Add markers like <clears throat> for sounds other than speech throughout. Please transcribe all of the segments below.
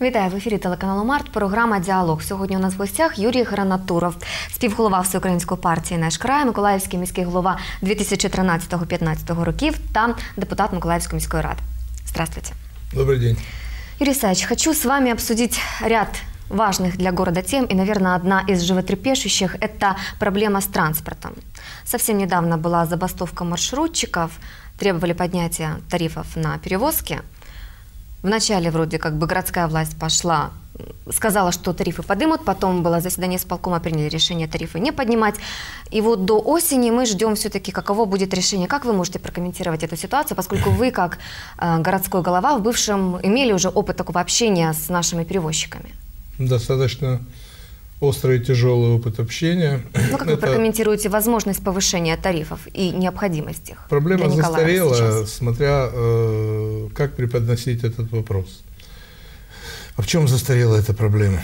Вітаю в ефірі телеканалу Март. Програма Діалог. Сьогодні у нас в гостях Юрій Гранатуров, співголова Всеукраїнської партії «Наш край», Миколаївський міський голова 2013-2015 років та депутат Миколаївської міської ради. Здравствуйте. Добрый день. Юрий Исаевич, хочу с вами обсудить ряд важных для города тем, и, наверное, одна из животрепещущих – это проблема с транспортом. Совсем недавно была забастовка маршрутчиков, требовали поднятия тарифов на перевозки. Вначале вроде как бы городская власть пошла, сказала, что тарифы подымут, потом было заседание исполкома, приняли решение тарифы не поднимать. И вот до осени мы ждем все-таки, каково будет решение. Как вы можете прокомментировать эту ситуацию, поскольку вы, как э, городской голова, в бывшем имели уже опыт такого общения с нашими перевозчиками? Достаточно острый и тяжелый опыт общения. Ну, как вы Это прокомментируете возможность повышения тарифов и необходимость их? Проблема застарела, сейчас? смотря э, как преподносить этот вопрос. А в чем застарела эта проблема?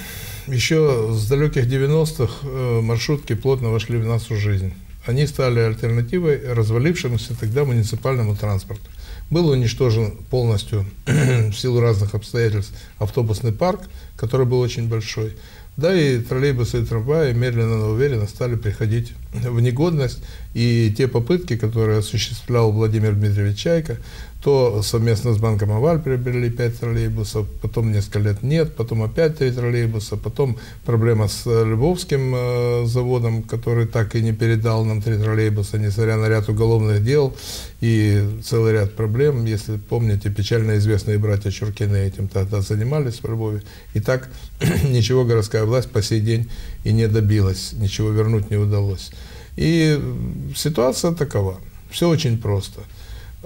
Еще с далеких 90-х э, маршрутки плотно вошли в нашу жизнь. Они стали альтернативой развалившемуся тогда муниципальному транспорту. Был уничтожен полностью <clears throat> в силу разных обстоятельств автобусный парк, который был очень большой. Да, и троллейбусы и трамваи медленно, но уверенно стали приходить в негодность. И те попытки, которые осуществлял Владимир Дмитриевич Чайка, то совместно с Банком Аваль приобрели 5 троллейбусов, потом несколько лет нет, потом опять 3 троллейбуса, потом проблема с э, Львовским э, заводом, который так и не передал нам 3 троллейбуса, несмотря на ряд уголовных дел и целый ряд проблем. Если помните, печально известные братья Чуркины этим тогда занимались в Львове. И так <clears throat> ничего городская власть по сей день и не добилась, ничего вернуть не удалось. И ситуация такова. Все очень просто.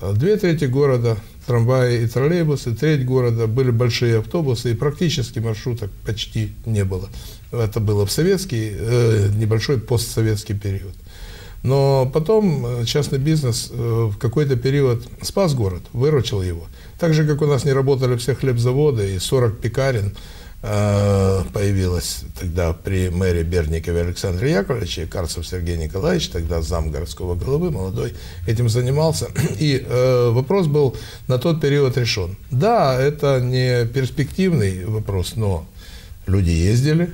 Две трети города трамваи и троллейбусы, треть города были большие автобусы, и практически маршруток почти не было. Это было в советский, э, небольшой постсоветский период. Но потом э, частный бизнес э, в какой-то период спас город, выручил его. Так же, как у нас не работали все хлебзаводы и 40 пекарен, э, появилась тогда при мэре Берникове Александре Яковлевиче, Карцев Сергей Николаевич, тогда зам городского головы, молодой, этим занимался. <clears throat> И э, вопрос был на тот период решен. Да, это не перспективный вопрос, но люди ездили,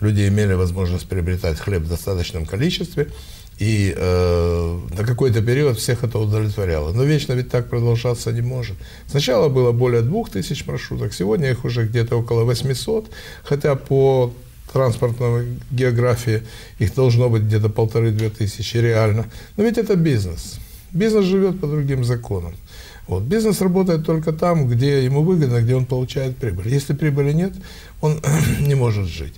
люди имели возможность приобретать хлеб в достаточном количестве, и э, на какой-то период всех это удовлетворяло. Но вечно ведь так продолжаться не может. Сначала было более 2000 маршруток, сегодня их уже где-то около 800, хотя по транспортной географии их должно быть где-то полторы-две тысячи реально. Но ведь это бизнес. Бизнес живет по другим законам. Вот. Бизнес работает только там, где ему выгодно, где он получает прибыль. Если прибыли нет, он <clears throat> не может жить.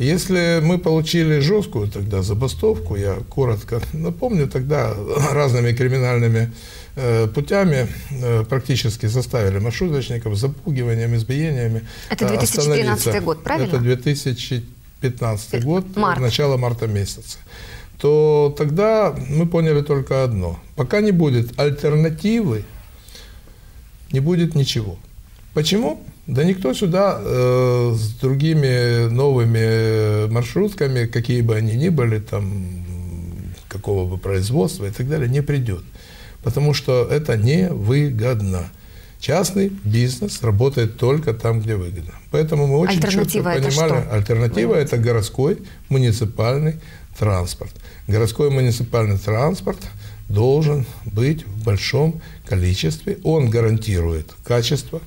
Если мы получили жесткую тогда забастовку, я коротко напомню, тогда <laughs> разными криминальными э, путями э, практически заставили маршруточников запугиванием, избиениями Это э, 2012 остановиться. год, правильно? Это 2015 год, Март. начало марта месяца. То тогда мы поняли только одно. Пока не будет альтернативы, не будет ничего. Почему? Да никто сюда э, с другими новыми маршрутками, какие бы они ни были, там, какого бы производства и так далее, не придет. Потому что это невыгодно. Частный бизнес работает только там, где выгодно. Поэтому мы очень четко Альтернатива это понимали, что? альтернатива это городской муниципальный транспорт. Городской муниципальный транспорт должен быть в большом количестве. Он гарантирует качество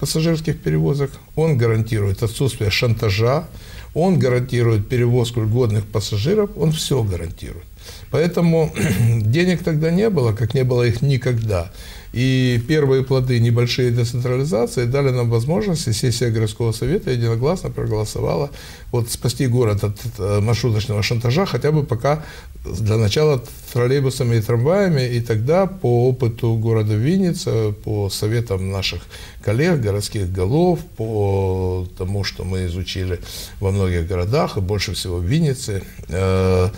пассажирских перевозок, он гарантирует отсутствие шантажа, он гарантирует перевозку льготных пассажиров, он все гарантирует. Поэтому <clears throat> денег тогда не было, как не было их никогда. И первые плоды небольшие децентрализации дали нам возможность, и сессия городского совета единогласно проголосовала вот спасти город от э, маршруточного шантажа, хотя бы пока для начала троллейбусами и трамваями, и тогда по опыту города Винница, по советам наших коллег, городских голов, по тому, что мы изучили во многих городах, и больше всего в Виннице, э,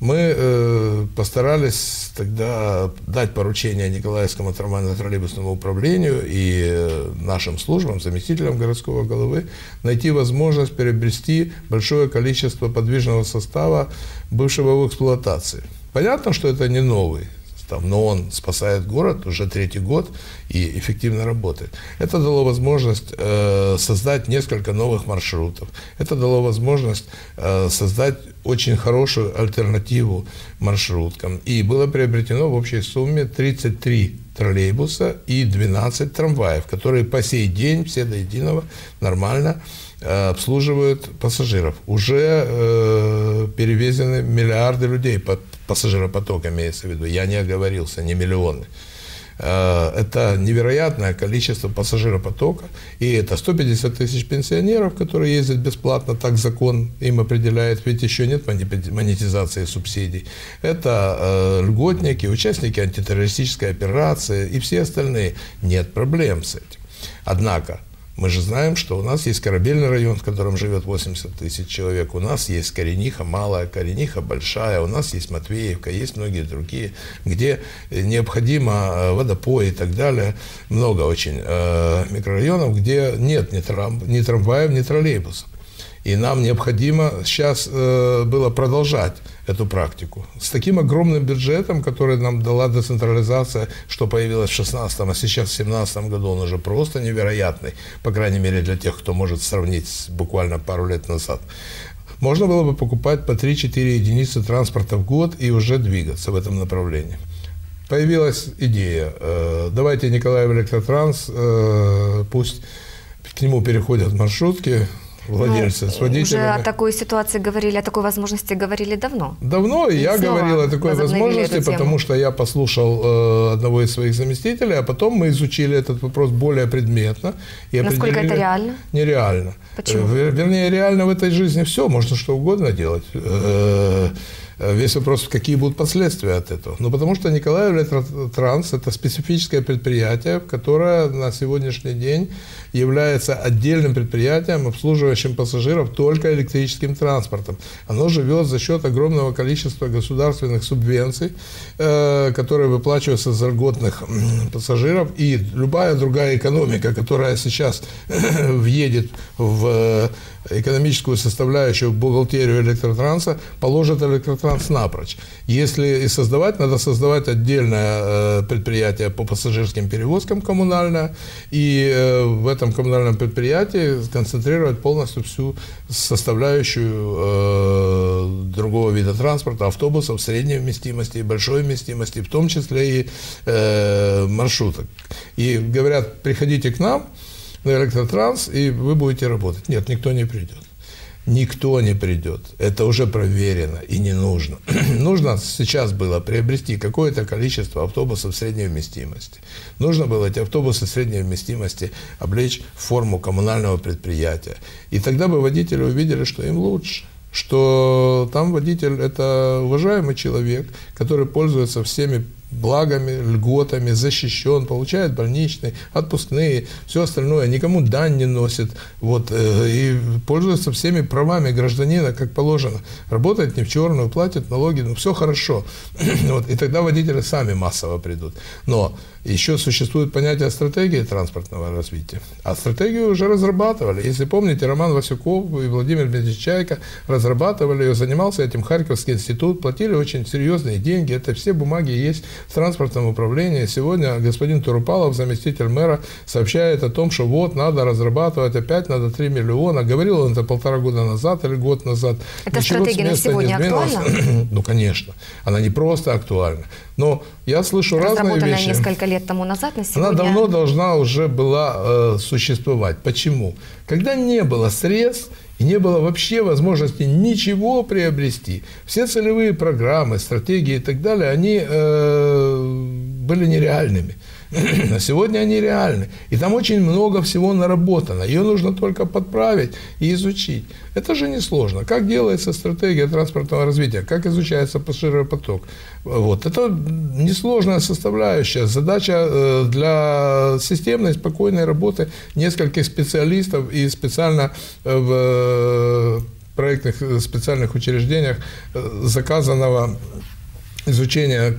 мы э, постарались тогда дать поручение Николаевскому трамвайно-троллейбусному управлению и э, нашим службам, заместителям городского головы, найти возможность приобрести большое количество подвижного состава, бывшего в эксплуатации. Понятно, что это не новый транспортом, но он спасает город уже третий год и эффективно работает. Это дало возможность э, создать несколько новых маршрутов. Это дало возможность э, создать очень хорошую альтернативу маршруткам. И было приобретено в общей сумме 33 троллейбуса и 12 трамваев, которые по сей день все до единого нормально Э, обслуживают пассажиров. Уже э, перевезены миллиарды людей, под пассажиропоток имеется в виду. Я не оговорился, не миллионы. Э, это невероятное количество пассажиропотока. И это 150 тысяч пенсионеров, которые ездят бесплатно, так закон им определяет, ведь еще нет монетизации субсидий. Это э, льготники, участники антитеррористической операции и все остальные. Нет проблем с этим. Однако мы же знаем, что у нас есть корабельный район, в котором живет 80 тысяч человек. У нас есть Корениха малая, Корениха большая. У нас есть Матвеевка, есть многие другие, где необходимо э, водопой и так далее. Много очень э, микрорайонов, где нет ни, трам, ни трамваев, ни троллейбусов. И нам необходимо сейчас э, было продолжать эту практику. С таким огромным бюджетом, который нам дала децентрализация, что появилось в 16 а сейчас в 17 году, он уже просто невероятный, по крайней мере для тех, кто может сравнить буквально пару лет назад. Можно было бы покупать по 3-4 единицы транспорта в год и уже двигаться в этом направлении. Появилась идея, э, давайте Николаев Электротранс, э, пусть к нему переходят маршрутки, владельцы ну, с водителями. Уже о такой ситуации говорили, о такой возможности говорили давно. Давно, и я говорил о такой возможности, потому что я послушал э, одного из своих заместителей, а потом мы изучили этот вопрос более предметно. И Насколько это реально? Нереально. Почему? Э, вернее, реально в этой жизни все, можно что угодно делать. Э, Э, весь вопрос, какие будут последствия от этого. Ну, потому что Николаев Электротранс – это специфическое предприятие, которое на сегодняшний день является отдельным предприятием, обслуживающим пассажиров только электрическим транспортом. Оно живет за счет огромного количества государственных субвенций, э, которые выплачиваются за льготных пассажиров. И любая другая экономика, которая сейчас <clears throat> въедет в экономическую составляющую бухгалтерию электротранса, положит электротранс напрочь. Если и создавать, надо создавать отдельное э, предприятие по пассажирским перевозкам коммунальное, и э, в этом коммунальном предприятии сконцентрировать полностью всю составляющую э, другого вида транспорта, автобусов средней вместимости и большой вместимости, в том числе и маршруток. И говорят, приходите к нам, на электротранс, и вы будете работать. Нет, никто не придет. Никто не придет. Это уже проверено и не нужно. <clears throat> нужно сейчас было приобрести какое-то количество автобусов средней вместимости. Нужно было эти автобусы средней вместимости облечь в форму коммунального предприятия. И тогда бы водители увидели, что им лучше что там водитель – это уважаемый человек, который пользуется всеми благами, льготами, защищен, получает больничные, отпускные, все остальное, никому дань не носит, вот, э, и пользуется всеми правами гражданина, как положено. Работает не в черную, платит налоги, ну, все хорошо. <clears throat> вот, и тогда водители сами массово придут. Но еще существует понятие стратегии транспортного развития. А стратегию уже разрабатывали. Если помните, Роман Васюков и Владимир Медичайко разрабатывали ее, занимался этим Харьковский институт, платили очень серьезные деньги. Это все бумаги есть в транспортном управлении. Сегодня господин Турупалов, заместитель мэра, сообщает о том, что вот надо разрабатывать опять, надо 3 миллиона. Говорил он это полтора года назад или год назад. Эта Ничего стратегия на сегодня актуальна? <clears throat> ну, конечно. Она не просто актуальна. Но я слышу разные вещи. несколько лет тому назад, на сегодня... Она давно должна уже была э, существовать. Почему? Когда не было средств, и не было вообще возможности ничего приобрести. Все целевые программы, стратегии и так далее, они э, были нереальными. На <clears throat> сегодня они реальны. И там очень много всего наработано. Ее нужно только подправить и изучить. Это же несложно. Как делается стратегия транспортного развития, как изучается пассажиропоток. Вот. Это несложная составляющая. Задача э, для системной, спокойной работы нескольких специалистов и специально э, в э, проектных специальных учреждениях заказанного изучения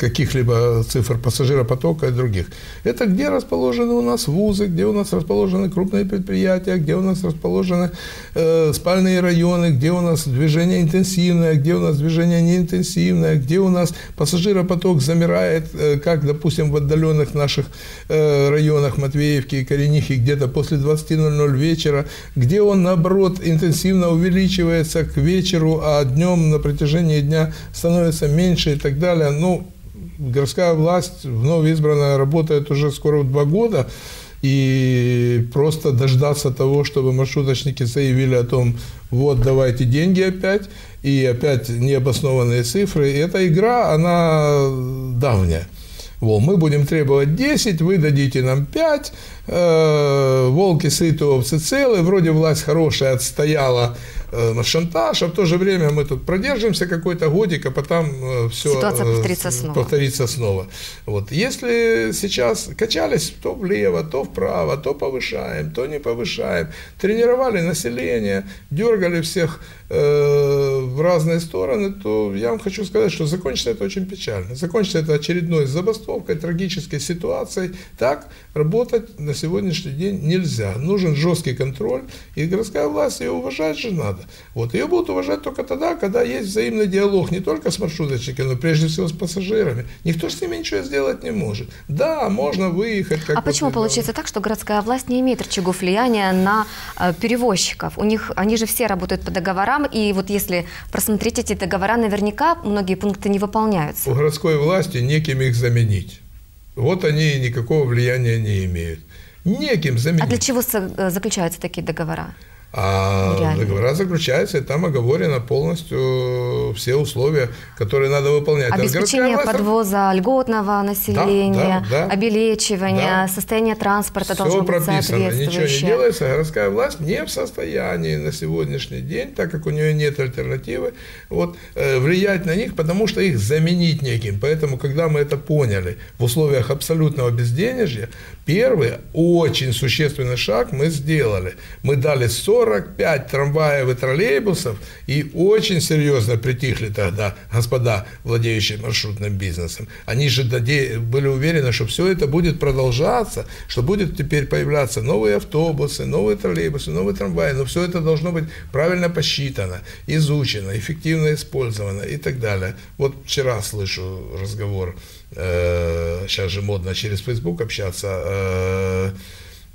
каких-либо цифр пассажиропотока и других. Это где расположены у нас вузы, где у нас расположены крупные предприятия, где у нас расположены э, спальные районы, где у нас движение интенсивное, где у нас движение неинтенсивное, где у нас пассажиропоток замирает, э, как, допустим, в отдаленных наших э, районах Матвеевки и Коренихи, где-то после 20.00 вечера, где он, наоборот, интенсивно увеличивается к вечеру, а днем на протяжении дня становится меньше и так далее. Ну, городская власть вновь избранная работает уже скоро два года, и просто дождаться того, чтобы маршруточники заявили о том, вот давайте деньги опять, и опять необоснованные цифры. Эта игра, она давняя. Во, мы будем требовать 10, вы дадите нам 5, э, волки сыты, овцы целы, вроде власть хорошая отстояла на шантаж, а в то же время мы тут продержимся какой-то годик, а потом э, все Ситуация повторится снова. повторится снова. Вот. Если сейчас качались то влево, то вправо, то повышаем, то не повышаем, тренировали население, дергали всех э, в разные стороны, то я вам хочу сказать, что закончится это очень печально. Закончится это очередной забастовкой, трагической ситуацией. Так работать на сегодняшний день нельзя. Нужен жесткий контроль, и городская власть ее уважать же надо. Вот. Ее будут уважать только тогда, когда есть взаимный диалог не только с маршруточниками, но прежде всего с пассажирами. Никто с ними ничего сделать не может. Да, можно выехать. Как а почему получается так, что городская власть не имеет рычагов влияния на э, перевозчиков? У них, они же все работают по договорам, и вот если просмотреть эти договора, наверняка многие пункты не выполняются. У городской власти неким их заменить. Вот они никакого влияния не имеют. Неким заменить. А для чего э, заключаются такие договора? А Реально. договора заключаются, и там оговорено полностью все условия, которые надо выполнять. Обеспечение власть, подвоза льготного населения, да, да, да, обелечивания, да. состояние транспорта все должно прописано, быть соответствующее. Ничего не делается, городская власть не в состоянии на сегодняшний день, так как у нее нет альтернативы, вот, э, влиять на них, потому что их заменить неким. Поэтому, когда мы это поняли в условиях абсолютного безденежья, первый очень существенный шаг мы сделали. Мы дали 40 45 трамваев и троллейбусов, и очень серьезно притихли тогда господа, владеющие маршрутным бизнесом. Они же были уверены, что все это будет продолжаться, что будет теперь появляться новые автобусы, новые троллейбусы, новые трамваи, но все это должно быть правильно посчитано, изучено, эффективно использовано и так далее. Вот вчера слышу разговор, э, сейчас же модно через Facebook общаться, э,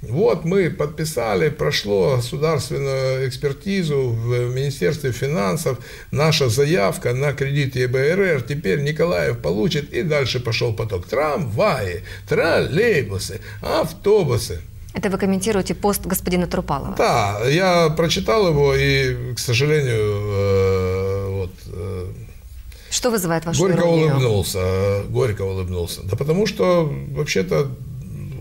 вот мы подписали, прошло государственную экспертизу в Министерстве финансов, наша заявка на кредит ЕБРР, теперь Николаев получит, и дальше пошел поток. Трамваи, троллейбусы, автобусы. Это вы комментируете пост господина Трупалова? Да, я прочитал его и, к сожалению, э, что вызывает вашу Горько иронию? улыбнулся, горько улыбнулся. Да потому что, вообще-то,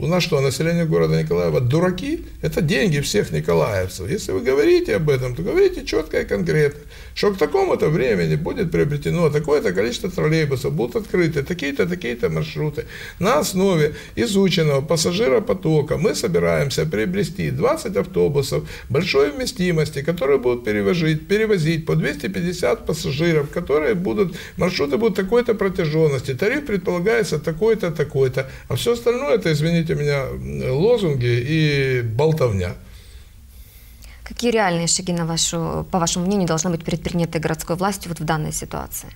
у нас что, население города Николаева дураки? Это деньги всех николаевцев. Если вы говорите об этом, то говорите четко и конкретно, что к такому-то времени будет приобретено такое-то количество троллейбусов, будут открыты такие-то, такие-то маршруты. На основе изученного пассажиропотока мы собираемся приобрести 20 автобусов большой вместимости, которые будут перевозить, перевозить по 250 пассажиров, которые будут, маршруты будут такой-то протяженности, тариф предполагается такой-то, такой-то, а все остальное это, извините, у меня лозунги и болтовня. Какие реальные шаги, на вашу, по вашему мнению, должны быть предприняты городской властью вот в данной ситуации?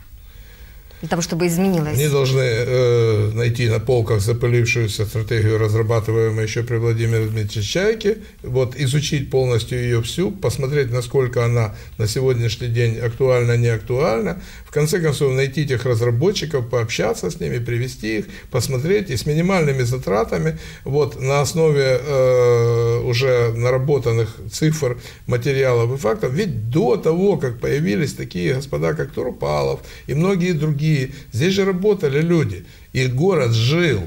Для того, чтобы изменилось? Они должны э, найти на полках запылившуюся стратегию, разрабатываемую еще при Владимире Дмитриевиче Чайке, вот, изучить полностью ее всю, посмотреть, насколько она на сегодняшний день актуальна, не актуальна, в конце концов найти тех разработчиков, пообщаться с ними, привести их, посмотреть и с минимальными затратами, вот, на основе э, уже наработанных цифр, материалов и фактов, ведь до того, как появились такие господа, как Турпалов и многие другие. Здесь же работали люди, и город жил.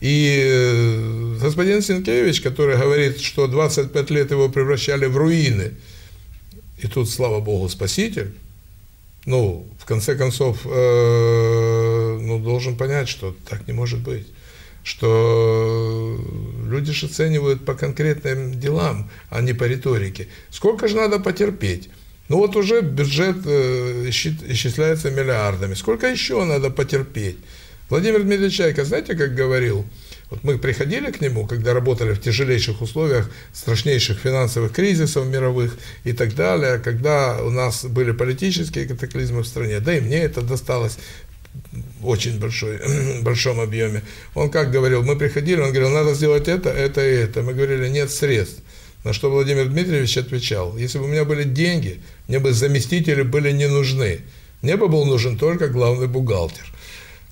И э, господин Сенкевич, который говорит, что 25 лет его превращали в руины, и тут, слава Богу, спаситель, ну, в конце концов, э, ну, должен понять, что так не может быть. Что люди же оценивают по конкретным делам, а не по риторике. Сколько же надо потерпеть? Ну вот уже бюджет э, исчисляется миллиардами. Сколько еще надо потерпеть? Владимир Дмитриевич Чайка, знаете, как говорил, вот мы приходили к нему, когда работали в тяжелейших условиях, страшнейших финансовых кризисов мировых и так далее, когда у нас были политические катаклизмы в стране, да и мне это досталось очень большой, <clears throat> большом объеме. Он как говорил, мы приходили, он говорил, надо сделать это, это и это. Мы говорили, нет средств. На что Владимир Дмитриевич отвечал, если бы у меня были деньги, мне бы заместители были не нужны. Мне бы был нужен только главный бухгалтер.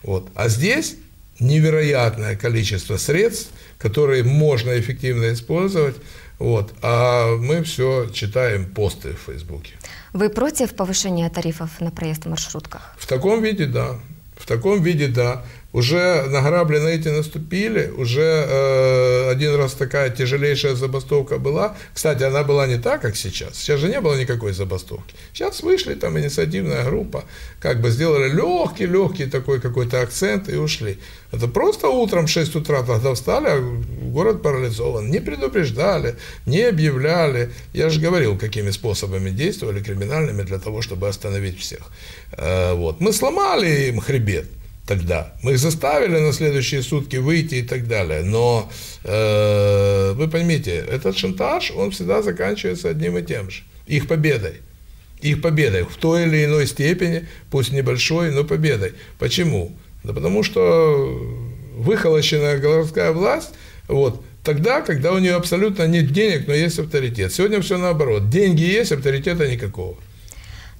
Вот. А здесь невероятное количество средств, которые можно эффективно использовать, вот, а мы все читаем посты в Фейсбуке. Вы против повышения тарифов на проезд в маршрутках? В таком виде, да. В таком виде, да уже на грабли на эти наступили, уже э, один раз такая тяжелейшая забастовка была. Кстати, она была не так, как сейчас. Сейчас же не было никакой забастовки. Сейчас вышли, там инициативная группа, как бы сделали легкий-легкий такой какой-то акцент и ушли. Это просто утром в 6 утра тогда встали, а город парализован. Не предупреждали, не объявляли. Я же говорил, какими способами действовали криминальными для того, чтобы остановить всех. Э, вот. Мы сломали им хребет тогда. Мы их заставили на следующие сутки выйти и так далее. Но э, вы поймите, этот шантаж, он всегда заканчивается одним и тем же. Их победой. Их победой в той или иной степени, пусть небольшой, но победой. Почему? Да потому что выхолощенная городская власть, вот, тогда, когда у нее абсолютно нет денег, но есть авторитет. Сегодня все наоборот. Деньги есть, авторитета никакого.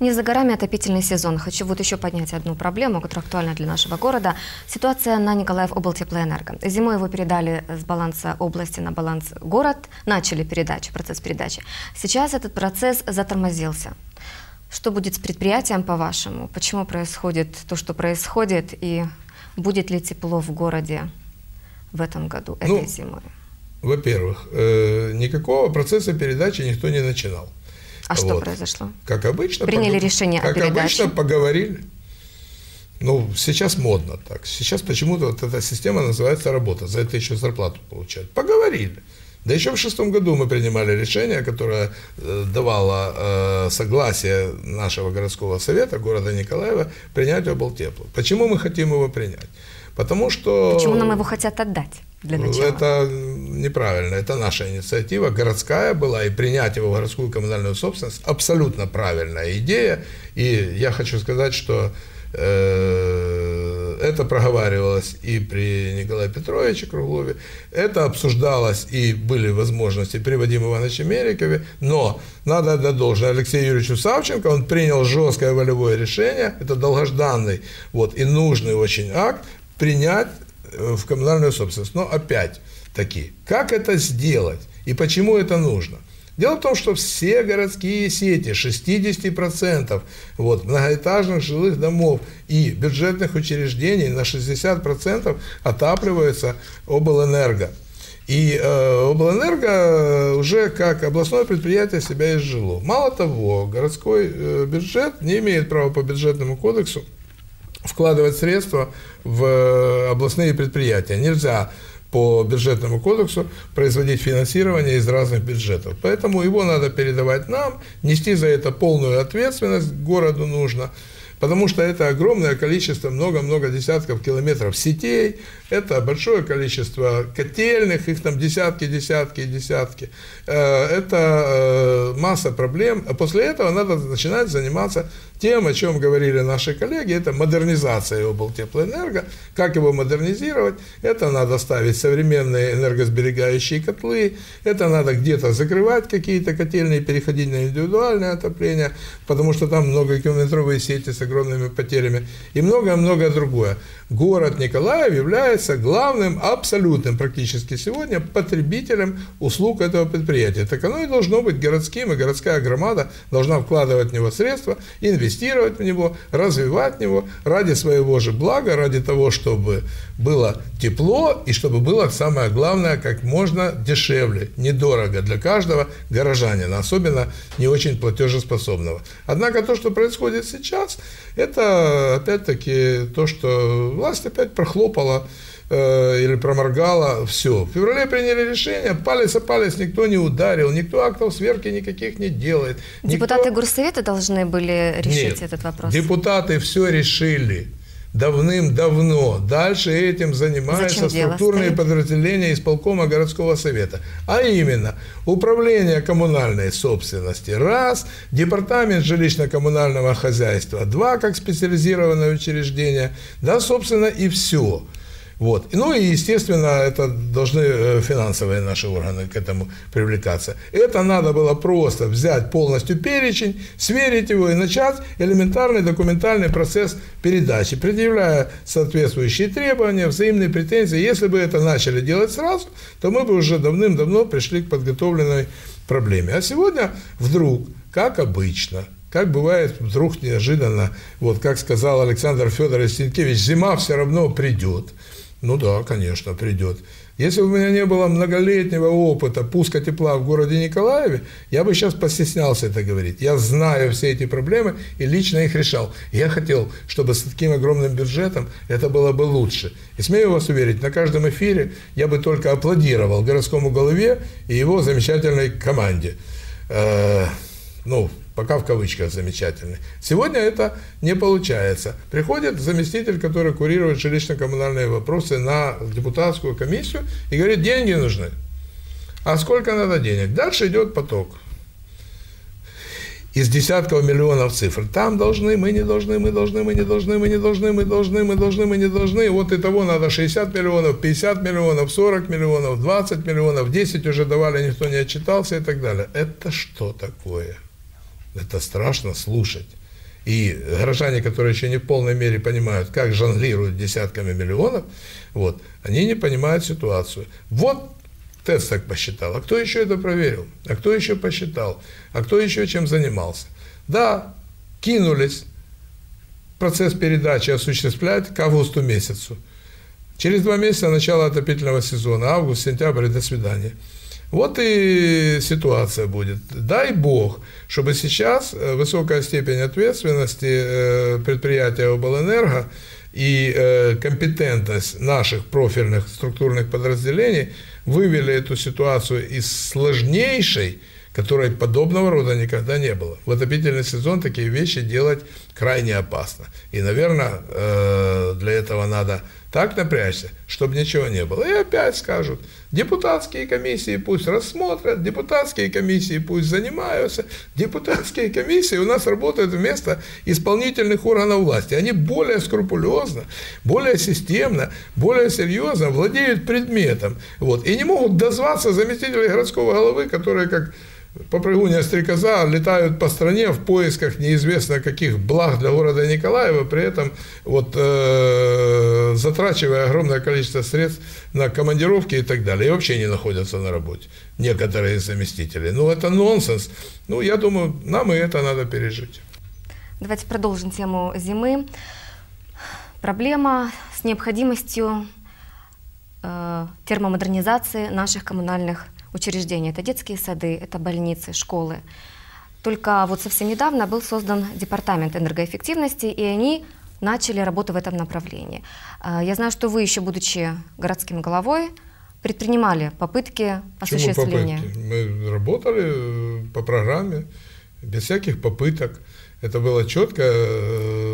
Не за горами отопительный сезон. Хочу вот еще поднять одну проблему, которая актуальна для нашего города. Ситуация на Николаев облтеплоэнерго. Зимой его передали с баланса области на баланс город, начали передачу, процесс передачи. Сейчас этот процесс затормозился. Что будет с предприятием, по-вашему? Почему происходит то, что происходит, и будет ли тепло в городе в этом году, этой ну, зимой? Во-первых, э, никакого процесса передачи никто не начинал. А вот. что произошло? Как обычно. Приняли пог... решение как о передаче? обычно, поговорили. Ну, сейчас модно так. Сейчас почему-то вот эта система называется работа. За это еще зарплату получают. Поговорили. Да еще в шестом году мы принимали решение, которое э, давало э, согласие нашего городского совета города Николаева принять облтепло. Почему мы хотим его принять? Потому что... Почему нам его хотят отдать? Для начала? Это неправильно, это наша инициатива, городская была, и принять его в городскую коммунальную собственность абсолютно правильная идея. И я хочу сказать, что э, это проговаривалось и при Николае Петровиче Круглове, это обсуждалось и были возможности при Вадиме Ивановиче Мерикове, но надо отдать должное Алексею Юрьевичу Савченко, он принял жесткое волевое решение, это долгожданный вот, и нужный очень акт, принять в коммунальную собственность. Но опять-таки, как это сделать и почему это нужно? Дело в том, что все городские сети, 60% вот, многоэтажных жилых домов и бюджетных учреждений на 60% отапливаются облэнерго. И э, облэнерго уже как областное предприятие себя изжило. Мало того, городской э, бюджет не имеет права по бюджетному кодексу вкладывать средства в э, областные предприятия. Нельзя по бюджетному кодексу производить финансирование из разных бюджетов. Поэтому его надо передавать нам, нести за это полную ответственность городу нужно – потому что это огромное количество, много-много десятков километров сетей, это большое количество котельных, их там десятки, десятки, десятки. Э, это э, масса проблем. А после этого надо начинать заниматься тем, о чем говорили наши коллеги, это модернизация облтеплоэнерго. Как его модернизировать? Это надо ставить современные энергосберегающие котлы, это надо где-то закрывать какие-то котельные, переходить на индивидуальное отопление, потому что там многокилометровые сети с огромными потерями и многое-многое другое. Город Николаев является главным, абсолютным практически сегодня потребителем услуг этого предприятия. Так оно и должно быть городским, и городская громада должна вкладывать в него средства, инвестировать в него, развивать него ради своего же блага, ради того, чтобы было тепло и чтобы было, самое главное, как можно дешевле, недорого для каждого горожанина, особенно не очень платежеспособного. Однако то, что происходит сейчас, это опять-таки то, что власть опять прохлопала э, или проморгала, все. В феврале приняли решение, палец о палец никто не ударил, никто актов сверки никаких не делает. Депутаты никто... Горсовета должны были решить Нет, этот вопрос? депутаты все решили. Давным-давно. Дальше этим занимаются структурные подразделения исполкома городского совета. А именно, управление коммунальной собственности – раз, департамент жилищно-коммунального хозяйства – два, как специализированное учреждение, да, собственно, и все. Вот. Ну и, естественно, это должны э, финансовые наши органы к этому привлекаться. Это надо было просто взять полностью перечень, сверить его и начать элементарный документальный процесс передачи, предъявляя соответствующие требования, взаимные претензии. Если бы это начали делать сразу, то мы бы уже давным-давно пришли к подготовленной проблеме. А сегодня вдруг, как обычно, как бывает вдруг неожиданно, вот как сказал Александр Федорович Сенкевич, зима все равно придет. Ну да, конечно, придет. Если бы у меня не было многолетнего опыта пуска тепла в городе Николаеве, я бы сейчас постеснялся это говорить. Я знаю все эти проблемы и лично их решал. Я хотел, чтобы с таким огромным бюджетом это было бы лучше. И смею вас уверить, на каждом эфире я бы только аплодировал городскому голове и его замечательной команде. Э, ну, пока в кавычках замечательный. Сегодня это не получается. Приходит заместитель, который курирует жилищно-коммунальные вопросы на депутатскую комиссию и говорит, деньги нужны. А сколько надо денег? Дальше идет поток из десятков миллионов цифр. Там должны, мы не должны, мы должны, мы не должны, мы не должны, мы должны, мы должны, мы не должны. Вот и того надо 60 миллионов, 50 миллионов, 40 миллионов, 20 миллионов, 10 уже давали, никто не отчитался и так далее. Это что такое? Это страшно слушать. И горожане, которые еще не в полной мере понимают, как жонглируют десятками миллионов, вот, они не понимают ситуацию. Вот ТЭЦ так посчитал. А кто еще это проверил? А кто еще посчитал? А кто еще чем занимался? Да, кинулись процесс передачи осуществлять к августу месяцу. Через два месяца начало отопительного сезона, август, сентябрь, до свидания. Вот и ситуация будет. Дай Бог, чтобы сейчас э, высокая степень ответственности э, предприятия облэнерго и э, компетентность наших профильных структурных подразделений вывели эту ситуацию из сложнейшей, которой подобного рода никогда не было. В отопительный сезон такие вещи делать крайне опасно. И, наверное, для этого надо так напрячься, чтобы ничего не было. И опять скажут, депутатские комиссии пусть рассмотрят, депутатские комиссии пусть занимаются. Депутатские комиссии у нас работают вместо исполнительных органов власти. Они более скрупулезно, более системно, более серьезно владеют предметом. Вот, и не могут дозваться заместителей городского головы, которые как попрыгунья стрекоза летают по стране в поисках неизвестно каких благ для города Николаева, при этом вот, э, затрачивая огромное количество средств на командировки и так далее, и вообще не находятся на работе некоторые заместители. Ну, это нонсенс. Ну, я думаю, нам и это надо пережить. Давайте продолжим тему зимы. Проблема с необходимостью э, термомодернизации наших коммунальных учреждения. Это детские сады, это больницы, школы. Только вот совсем недавно был создан департамент энергоэффективности, и они начали работу в этом направлении. А, я знаю, что вы еще, будучи городским головой, предпринимали попытки осуществления. Почему попытки? Мы работали э, по программе, без всяких попыток. Это была четкая э,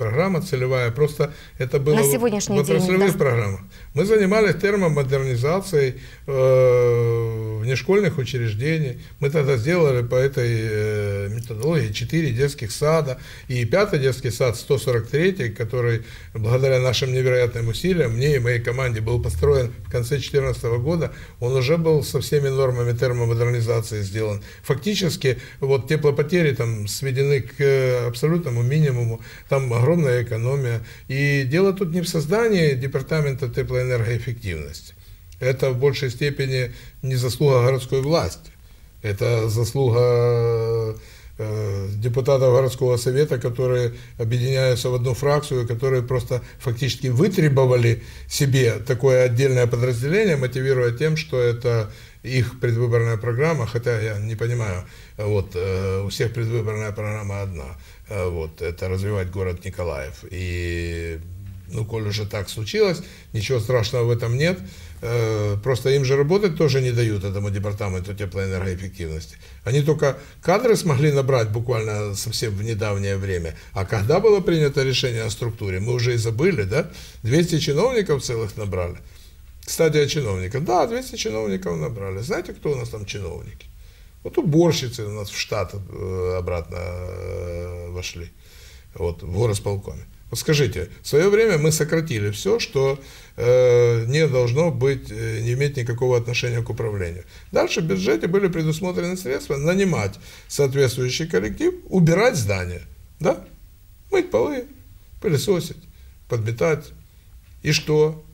программа целевая, просто это было На сегодняшний в отраслевых день, да? программах. Мы занимались термомодернизацией э, внешкольных учреждений. Мы тогда сделали по этой э, методологии 4 детских сада. И пятый детский сад, 143, который благодаря нашим невероятным усилиям, мне и моей команде был построен в конце 2014 года, он уже был со всеми нормами термомодернизации сделан. Фактически вот теплопотери там сведены к э, абсолютному минимуму, там огромная экономия. И дело тут не в создании департамента теплоэнергии, энергоэффективность. Это в большей степени не заслуга городской власти, это заслуга э, депутатов городского совета, которые объединяются в одну фракцию, которые просто фактически вытребовали себе такое отдельное подразделение, мотивируя тем, что это их предвыборная программа, хотя я не понимаю, вот, э, у всех предвыборная программа одна, э, вот, это развивать город Николаев. И ну, коль уже так случилось, ничего страшного в этом нет. Э, просто им же работать тоже не дают этому департаменту теплоэнергоэффективности. Они только кадры смогли набрать буквально совсем в недавнее время. А когда было принято решение о структуре, мы уже и забыли, да? 200 чиновников целых набрали. Кстати, о чиновниках. Да, 200 чиновников набрали. Знаете, кто у нас там чиновники? Вот уборщицы у нас в штат э, обратно э, вошли. Вот, в горосполкоме. Вот скажите, в свое время мы сократили все, что э, не должно быть, э, не иметь никакого отношения к управлению. Дальше в бюджете были предусмотрены средства нанимать соответствующий коллектив, убирать здание, да? Мыть полы, пылесосить, подметать. И что?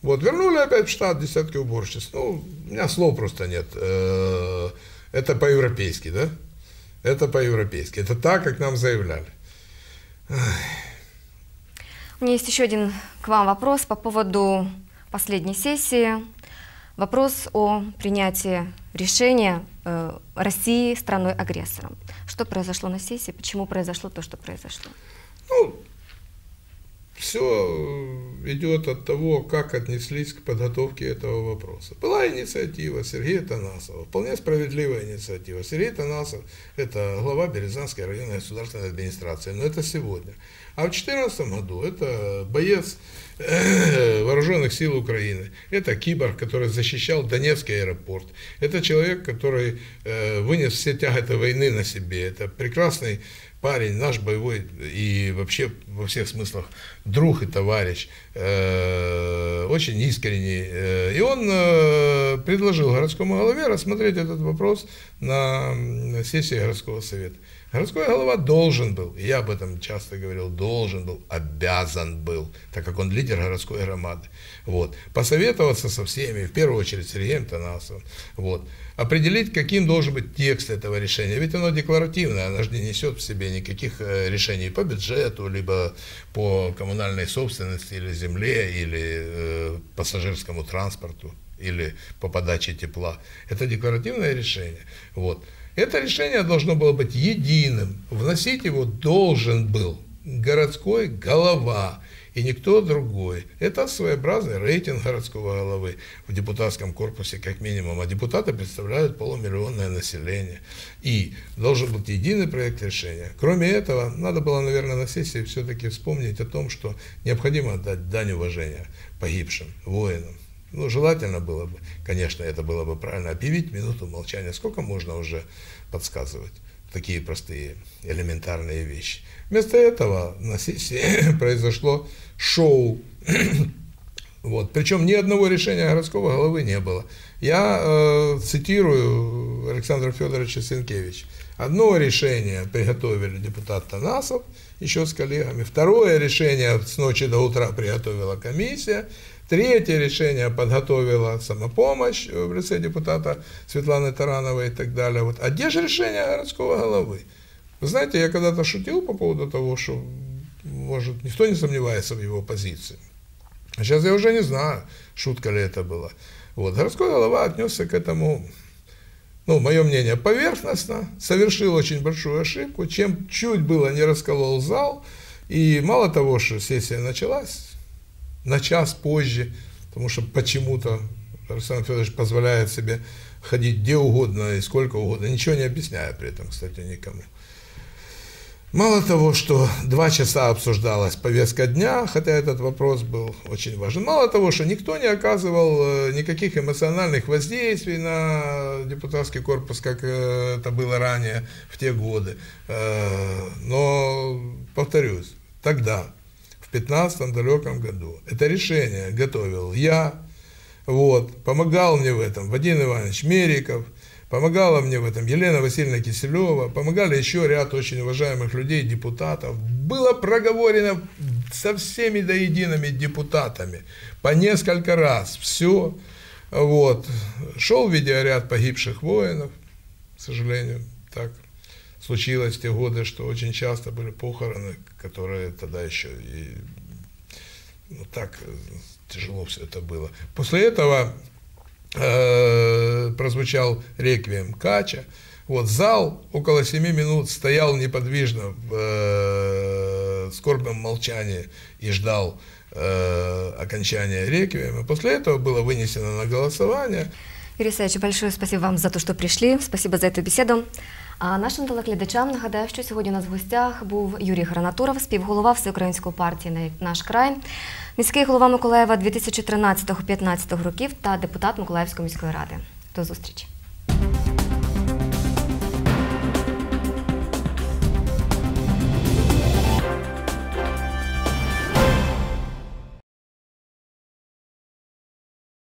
Вот, вернули опять в штат десятки уборщиц. Ну, у меня слов просто нет. Э, это по-европейски, да? Это по-европейски. Это так, как нам заявляли. У меня есть еще один к вам вопрос по поводу последней сессии. Вопрос о принятии решения э, России страной-агрессором. Что произошло на сессии? Почему произошло то, что произошло? Ну, все э, идет от того, как отнеслись к подготовке этого вопроса. Была инициатива Сергея Танасова, вполне справедливая инициатива. Сергей Танасов – это глава Березанской районной государственной администрации, но это сегодня. А в 2014 году это боец э, вооруженных сил Украины. Это киборг, который защищал Донецкий аэропорт. Это человек, который э, вынес все тяготы войны на себе. Это прекрасный парень, наш боевой и вообще во всех смыслах друг и товарищ, э, очень искренний. Э, и он э, предложил городскому голове рассмотреть этот вопрос на сессии городского совета. Городской голова должен был, я об этом часто говорил, должен был, обязан был, так как он лидер городской громады, вот, посоветоваться со всеми, в первую очередь с Сергеем Танасовым, вот, определить, каким должен быть текст этого решения, ведь оно декларативное, оно же не несет в себе никаких э, решений по бюджету, либо по коммунальной собственности, или земле, или э, пассажирскому транспорту, или по подаче тепла. Это декларативное решение, вот. Это решение должно было быть единым. Вносить его должен был городской голова и никто другой. Это своеобразный рейтинг городского головы в депутатском корпусе как минимум. А депутаты представляют полумиллионное население. И должен быть единый проект решения. Кроме этого, надо было, наверное, на сессии все-таки вспомнить о том, что необходимо отдать дань уважения погибшим воинам, ну, желательно было бы, конечно, это было бы правильно, объявить минуту молчания. Сколько можно уже подсказывать такие простые элементарные вещи. Вместо этого на сессии <coughs> произошло шоу. <coughs> вот. Причем ни одного решения городского головы не было. Я э, цитирую Александра Федоровича Сенкевича. Одно решение приготовили депутат Танасов еще с коллегами. Второе решение с ночи до утра приготовила комиссия. Третье решение подготовила самопомощь в лице депутата Светланы Тарановой и так далее. Вот. А где же решение городского головы? Вы знаете, я когда-то шутил по поводу того, что, может, никто не сомневается в его позиции. А сейчас я уже не знаю, шутка ли это была. Вот. Городской голова отнесся к этому, ну, мое мнение, поверхностно, совершил очень большую ошибку, чем чуть было не расколол зал, и мало того, что сессия началась, на час позже, потому что почему-то Александр Федорович позволяет себе ходить где угодно и сколько угодно, ничего не объясняя при этом, кстати, никому. Мало того, что два часа обсуждалась повестка дня, хотя этот вопрос был очень важен, мало того, что никто не оказывал э, никаких эмоциональных воздействий на депутатский корпус, как э, это было ранее в те годы. Э, но, повторюсь, тогда 15 далеком году. Это решение готовил я, вот, помогал мне в этом Вадим Иванович Мериков, помогала мне в этом Елена Васильевна Киселева, помогали еще ряд очень уважаемых людей, депутатов. Было проговорено со всеми до едиными депутатами по несколько раз. Все. Вот. Шел видеоряд погибших воинов, к сожалению, так случилось в те годы, что очень часто были похороны, которые тогда еще и ну, так э, тяжело все это было. После этого э, прозвучал реквием Кача. Вот зал около 7 минут стоял неподвижно в, э, скорбном молчании и ждал э, окончания реквиема. После этого было вынесено на голосование. Юрій Саевич, большое спасибо вам за те, що прийшли. Спасибо за цю бесіду. А нашим телеглядачам нагадаю, що сьогодні у нас в гостях був Юрій Гранатуров, співголова Всеукраїнської партії «Наш край», міський голова Миколаєва 2013-2015 років та депутат Миколаївської міської ради. До зустрічі.